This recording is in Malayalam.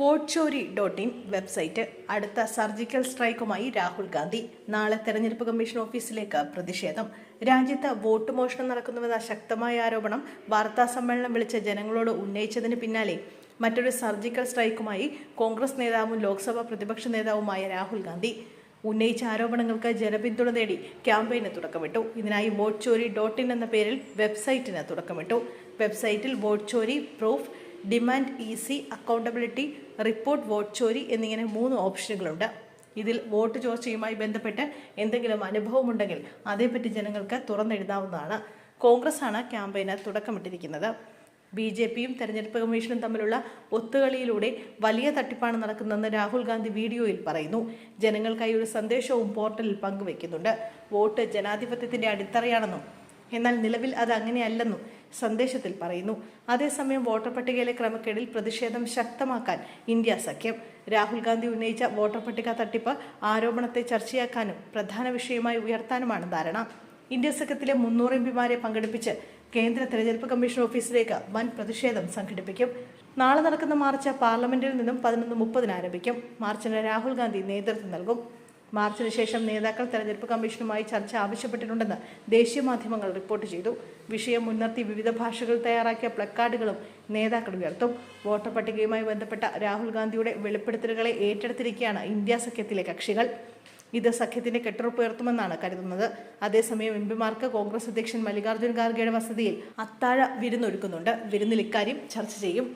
Vote chori dot in website. അടുത്ത സർജിക്കൽ സ്ട്രൈക്കുമായി രാഹുൽ ഗാന്ധി. നാളെ തെരഞ്ഞെടുപ്പ് കമ്മീഷൻ ഓഫീസിലേക്ക് പ്രതിഷേധം. രാജ്യത്ത് വോട്ട് മോഷണം നടക്കുന്നുവെന്ന ശക്തമായ ആരോപണം വാർത്താ സമ്മേളനം വിളിച്ച ജനങ്ങളോട് ഉന്നയിച്ചതിന് പിന്നാലെ മറ്റൊരു സർജിക്കൽ സ്ട്രൈക്കുമായി കോൺഗ്രസ് നേതാവും ലോക്സഭാ പ്രതിപക്ഷ നേതാവുമായ രാഹുൽ ഗാന്ധി. ഉന്നയിച്ച ആരോപണങ്ങൾക്ക് ജനപിന്തുണ നേടി ക്യാമ്പയിന് തുടക്കമിട്ടു. ഇതിനായി വോട്ട് ചോരി ഡോട്ട് ഇൻ എന്ന പേരിൽ വെബ്സൈറ്റിന് തുടക്കമിട്ടു. വെബ്സൈറ്റിൽ vote chori proof demand easy accountability report vote chori എന്നിങ്ങനെ മൂന്ന് ഓപ്ഷനുകളുണ്ട്. ഇതിൽ വോട്ട് ചോർച്ചയുമായി ബന്ധപ്പെട്ട് എന്തെങ്കിലും അനുഭവമുണ്ടെങ്കിൽ അതേപ്പറ്റി ജനങ്ങൾക്ക് തുറന്നെഴുതാവുന്നതാണ്. കോൺഗ്രസ്സാണ് ക്യാമ്പയിന് തുടക്കമിട്ടിരിക്കുന്നത്. ബി ജെ പിയും തെരഞ്ഞെടുപ്പ് കമ്മീഷനും തമ്മിലുള്ള ഒത്തുകളിയിലൂടെ വലിയ തട്ടിപ്പാണ് നടക്കുന്നതെന്ന് രാഹുൽ ഗാന്ധി വീഡിയോയിൽ പറയുന്നു. ജനങ്ങൾക്കായി ഒരു സന്ദേശവും പോർട്ടലിൽ പങ്കുവെക്കുന്നുണ്ട്. വോട്ട് ജനാധിപത്യത്തിന്റെ അടിത്തറയാണെന്നും എന്നാൽ നിലവിൽ അത് അങ്ങനെയല്ലെന്നും സന്ദേശത്തിൽ പറയുന്നു. അതേസമയം വോട്ടർ പട്ടികയിലെ ക്രമക്കേടിൽ പ്രതിഷേധം ശക്തമാക്കാൻ ഇന്ത്യ സഖ്യം. രാഹുൽ ഗാന്ധി ഉന്നയിച്ച വോട്ടർ പട്ടിക തട്ടിപ്പ് ആരോപണത്തെ ചർച്ചയാക്കാനും പ്രധാന വിഷയമായി ഉയർത്താനുമാണ് ധാരണ. ഇന്ത്യ സഖ്യത്തിലെ മുന്നൂറ് എം പിമാരെ പങ്കെടുപ്പിച്ച് കേന്ദ്ര തെരഞ്ഞെടുപ്പ് കമ്മീഷൻ ഓഫീസിലേക്ക് വൻ പ്രതിഷേധം സംഘടിപ്പിക്കും. നാളെ നടക്കുന്ന മാർച്ച് പാർലമെന്റിൽ നിന്നും പതിനൊന്ന് മുപ്പതിന് ആരംഭിക്കും. മാർച്ചിന് രാഹുൽ ഗാന്ധി നേതൃത്വം നൽകും. മാർച്ചിന് ശേഷം നേതാക്കൾ തെരഞ്ഞെടുപ്പ് കമ്മീഷനുമായി ചർച്ച ആവശ്യപ്പെട്ടിട്ടുണ്ടെന്ന് ദേശീയ മാധ്യമങ്ങൾ റിപ്പോർട്ട് ചെയ്തു. വിഷയം മുൻനിർത്തി വിവിധ ഭാഷകൾ തയ്യാറാക്കിയ പ്ലക്കാർഡുകളും നേതാക്കൾ ഉയർത്തും. വോട്ടർ പട്ടികയുമായി ബന്ധപ്പെട്ട രാഹുൽ ഗാന്ധിയുടെ വെളിപ്പെടുത്തലുകളെ ഏറ്റെടുത്തിരിക്കുകയാണ് ഇന്ത്യ സഖ്യത്തിലെ കക്ഷികൾ. ഇത് സഖ്യത്തിന്റെ കെട്ടുറപ്പുയർത്തുമെന്നാണ് കരുതുന്നത്. അതേസമയം എം പിമാർക്ക് കോൺഗ്രസ് അധ്യക്ഷൻ മല്ലികാർജുൻ ഖാർഗെയുടെ വസതിയിൽ അത്താഴ വിരുന്നൊരുക്കുന്നുണ്ട്. വിരുന്നിൽ ഇക്കാര്യം ചർച്ച ചെയ്യും.